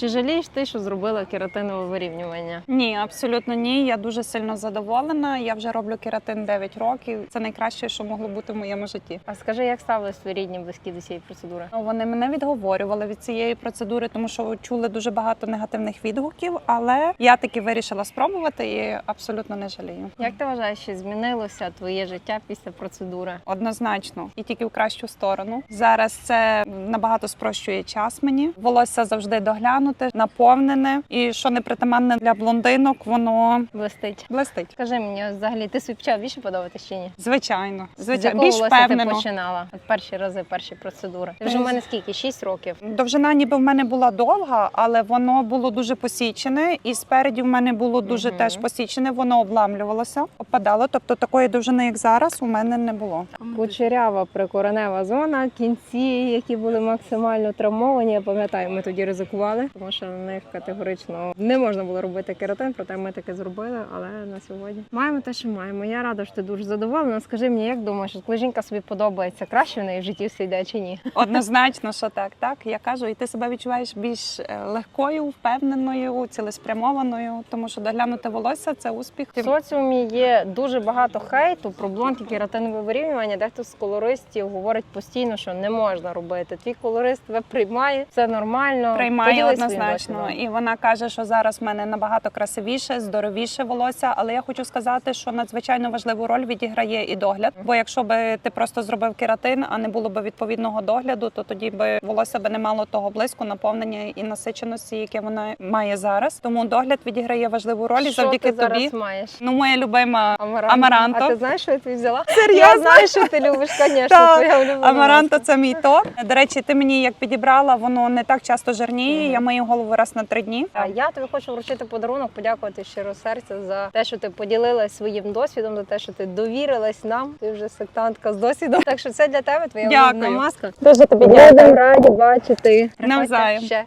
Чи жалієш ти, що зробила кератинове вирівнювання? Ні, абсолютно ні. Я дуже сильно задоволена. Я вже роблю кератин 9 років. Це найкраще, що могло бути в моєму житті. А скажи, як ставились твої рідні близькі до цієї процедури? Ну, Вони мене відговорювали від цієї процедури, тому що чули дуже багато негативних відгуків. Але я таки вирішила спробувати і абсолютно не жалію. Як ти вважаєш, чи змінилося твоє життя після процедури? Однозначно, і тільки в кращу сторону. Зараз це набагато спрощує час мені. Волосся завжди доглянуте, наповнене, і що не притаманне для блондинок, воно Блистить. блистить. Скажи мені, ось взагалі ти собі почав більше подобатися чи ні? Звичайно, звичайно, більш ти впевнено. починала? От перші рази, перші процедури. Ти вже в мене скільки? Шість років. Довжина ніби в мене була довга, але воно було дуже посічене, і спереді в мене було дуже Мгм. теж посічене. Воно обламлювалося, опадало. Тобто такої довжини, як зараз, у мене не було. Кучерява прикоренева зона, кінці, які були максимально травмовані. Я пам'ятаю, ми тоді ризикували, тому що на них категорично не можна було робити кератин, проте ми таке зробили. Але на сьогодні маємо те, що маємо. Я рада, що ти дуже задоволена. Скажи мені, як думаєш, коли жінка собі подобається, краще в неї в житті все йде чи ні? Однозначно, що так, так. Я кажу, і ти себе відчуваєш більш е, легкою, впевненою, цілеспрямованою, тому що доглянути волосся це успіх. В соціумі є дуже багато хейту про блонд і кератинове вирівнювання. Дехто з колористів говорить постійно, що не можна робити. Твій колорист тебе приймає, все нормально. Приймає однозначно, і вона каже, що зараз в мене набагато красивіше, здоровіше волосся. Але я хочу сказати, що надзвичайно важливу роль відіграє і догляд. Бо якщо би ти просто зробив кератин, а не було б відповідного догляду, то тоді би волосся би не мало того блиску, наповнення і насиченості, яке вона має зараз. Тому догляд відіграє важливу роль і Що завдяки ти тобі. зараз маєш? Ну, моя любима Амаранто. Амаранто. А ти знаєш, що я тобі взяла? Серйозно? Я знаю, що ти любиш, звісно, Так. твоя улюблена. Амаранто це мій топ. До речі, ти мені як підібрала, воно не так часто жирніє. Мгм. Я мию голову раз на три дні. А я тобі хочу вручити подарунок, подякувати щиро серця за те, що ти поділилась своїм досвідом, за те, що ти довірилась нам. Ти вже сектантка з досвідом. Так що це для тебе твоя Дякую. маска. Дуже тобі дякую. раді бачити. Навзаєм. Ще.